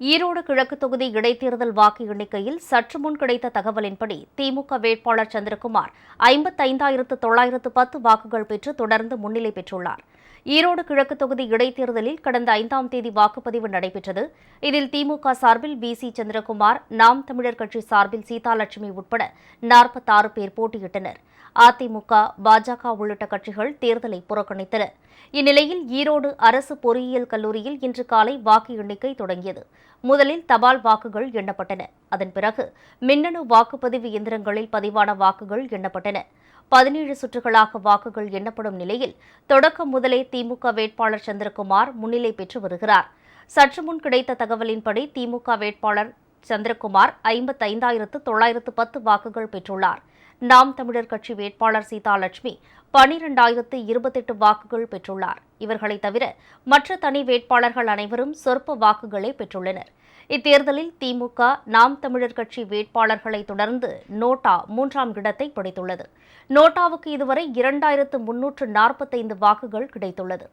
ஈரோடு கிழக்கு தொகுதி இடைத்தேர்தல் வாக்கு எண்ணிக்கையில் சற்று முன் கிடைத்த தகவலின்படி திமுக வேட்பாளர் சந்திரகுமார் ஐம்பத்தைந்தாயிரத்து தொள்ளாயிரத்து பத்து வாக்குகள் பெற்று தொடர்ந்து முன்னிலை பெற்றுள்ளார். ஈரோடு கிழக்கு தொகுதி இடைத்தேர்தலில் கடந்த ஐந்தாம் தேதி வாக்குப்பதிவு நடைபெற்றது. இதில் திமுக சார்பில் வி. சி. சந்திரகுமார் நாம் தமிழர் கட்சி சார்பில் சீதாலட்சுமி உட்பட நாற்பத்தாறு பேர் போட்டியிட்டனர். அதிமுக பாஜக உள்ளிட்ட கட்சிகள் தேர்தலை புறக்கணித்தன. இந்நிலையில் ஈரோடு அரசு பொறியியல் கல்லூரியில் இன்று காலை வாக்கு எண்ணிக்கை தொடங்கியது. முதலில் தபால் வாக்குகள் எண்ணப்பட்டன. அதன் பிறகு மின்னணு வாக்குப்பதிவு இயந்திரங்களில் பதிவான வாக்குகள் எண்ணப்பட்டன. பதினேழு சுற்றுகளாக வாக்குகள் எண்ணப்படும் நிலையில் தொடக்கம் முதலே திமுக வேட்பாளர் சந்திரகுமார் முன்னிலை பெற்று வருகிறார். சற்று முன் கிடைத்த தகவலின்படி திமுக வேட்பாளர் சந்திரகுமார் ஐம்பத்தைந்தாயிரத்து தொள்ளாயிரத்து பத்து வாக்குகள் பெற்றுள்ளார். நாம் தமிழர் கட்சி வேட்பாளர் சீதாலட்சுமி பனிரெண்டாயிரத்து இருபத்தெட்டு வாக்குகள் பெற்றுள்ளார். இவர்களை தவிர மற்ற தனி வேட்பாளர்கள் அனைவரும் சொற்ப வாக்குகளே பெற்றுள்ளனர். இத்தேர்தலில் திமுக நாம் தமிழர் கட்சி வேட்பாளர்களை தொடர்ந்து நோட்டா மூன்றாம் இடத்தை பிடித்துள்ளது. நோட்டாவுக்கு இதுவரை இரண்டாயிரத்து முன்னூற்று நாற்பத்தைந்து வாக்குகள் கிடைத்துள்ளது.